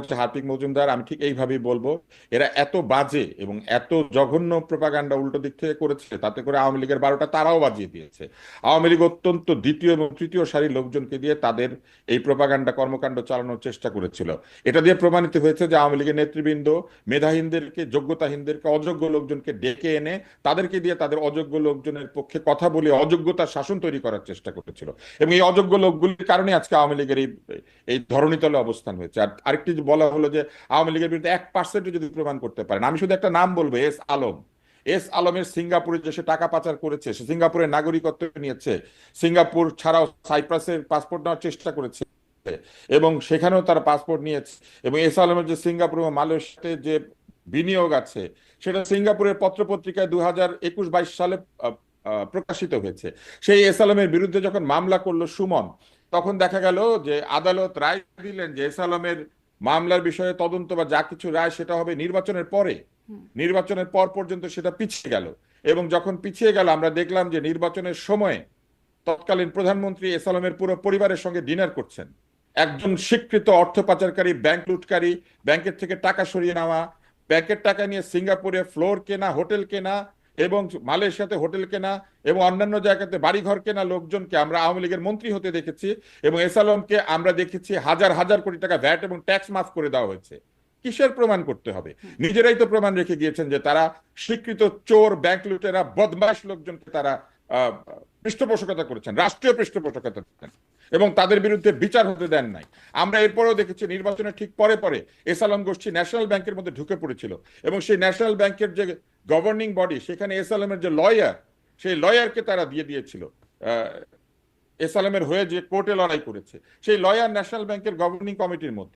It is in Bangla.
হচ্ছে হার্পিক মজুমদার, আমি ঠিক এইভাবেই বলব, এরা এত বাজে এবং এত জঘন্য প্রপাগান্ডা উল্টো দিক থেকে করেছে, তাতে করে আওয়ামী লীগের বারোটা তারাও বাজিয়ে দিয়েছে। আওয়ামী লীগ অত্যন্ত দ্বিতীয় এবং তৃতীয় সারির লোকজনকে দিয়ে তাদের এই প্রপাগান্ডা কর্মকাণ্ড চালানোর চেষ্টা করেছিল। এটা দিয়ে প্রমাণিত হয়েছে যে আওয়ামী লীগের নেতৃবৃন্দ মেধাহীনদেরকে, যোগ্যতাহীনদেরকে, অযোগ্য লোকজনকে ডেকে এনে তাদেরকে দিয়ে তাদের অযোগ্য লোকজনের পক্ষে কথা বলে অযোগ্যতার শাসন তৈরি করার চেষ্টা করেছিল। এবং এই অযোগ্য লোকগুলির কারণে আজকে আওয়ামী লীগের এই এই ধরণীতলে অবস্থান হয়েছে। আর আরেকটি বলা হলো যে আওয়ামী লীগের বিরুদ্ধে এক পার্সেন্ট যদি প্রমাণ করতে পারেন। আমি শুধু একটা নাম বলব, এস আলম। এস আলমের সিঙ্গাপুরে যে সে টাকা পাচার করেছে, সে সিঙ্গাপুরের নাগরিকত্ব নিয়েছে, সিঙ্গাপুর ছাড়াও সাইপ্রাসের পাসপোর্ট নেওয়ার চেষ্টা করেছে, এবং সেখানেও তার পাসপোর্ট নিয়েছে, এবং এস আলমের যে সিঙ্গাপুর এবং মালয়েশিয়াতে যে বিনিয়োগ আছে, সেটা সিঙ্গাপুরের পত্রপত্রিকায় দু হাজার একুশ বাইশ সালে প্রকাশিত হয়েছে। সেই এস আলমের বিরুদ্ধে যখন মামলা করল সুমন, তখন দেখা গেল যে আদালত রায় দিলেন যে এস আলমের মামলার বিষয়ে তদন্ত বা যা কিছু রায় সেটা হবে নির্বাচনের পরে। নির্বাচনের পর পর্যন্ত সেটা পিছিয়ে গেল। এবং যখন পিছিয়ে গেল আমরা দেখলাম যে নির্বাচনের সময় তৎকালীন প্রধানমন্ত্রী এস আলমের পুরো পরিবারের সঙ্গে ডিনার করছেন। একজন স্বীকৃত অর্থ পাচারকারী ব্যাংক লুটকারী ব্যাংকের থেকে টাকা সরিয়ে নেওয়া ব্যাংকের টাকা নিয়ে সিঙ্গাপুরে ফ্লোর কেনা হোটেল কেনা এবং মালয়েশিয়াতে হোটেল কেনা এবং অন্যান্য জায়গাতে বাড়িঘর কেনা লোকজনকে আমরা আওয়ামী লীগের মন্ত্রী হতে দেখেছি এবং এস আলমকে আমরা দেখেছি হাজার হাজার কোটি টাকা ভ্যাট এবং ট্যাক্স মাফ করে দেওয়া হয়েছে। কিসের প্রমাণ করতে হবে? নিজেরাই তো প্রমাণ রেখে গিয়েছেন যে তারা স্বীকৃত চোর ব্যাংক লুটেরা বদমাশ লোকজনকে তারা পৃষ্ঠপোষকতা করেছেন রাষ্ট্রীয় পৃষ্ঠপোষকতা করেছেন এবং তাদের বিরুদ্ধে বিচার হতে দেন নাই। আমরা এরপরেও দেখেছি নির্বাচনের ঠিক পরে পরে এস আলম গোষ্ঠী ন্যাশনাল ব্যাংকের মধ্যে ঢুকে পড়েছিল এবং সেই ন্যাশনাল ব্যাংকের যে গভর্নিং বডি সেখানে এস আলমের যে লয়ার সেই লয়ারকে তারা দিয়ে দিয়েছিল। এস আলমের হয়ে যে কোর্টে লড়াই করেছে। সেই লয়ার ন্যাশনাল ব্যাংকের গভর্নিং কমিটির মধ্যে।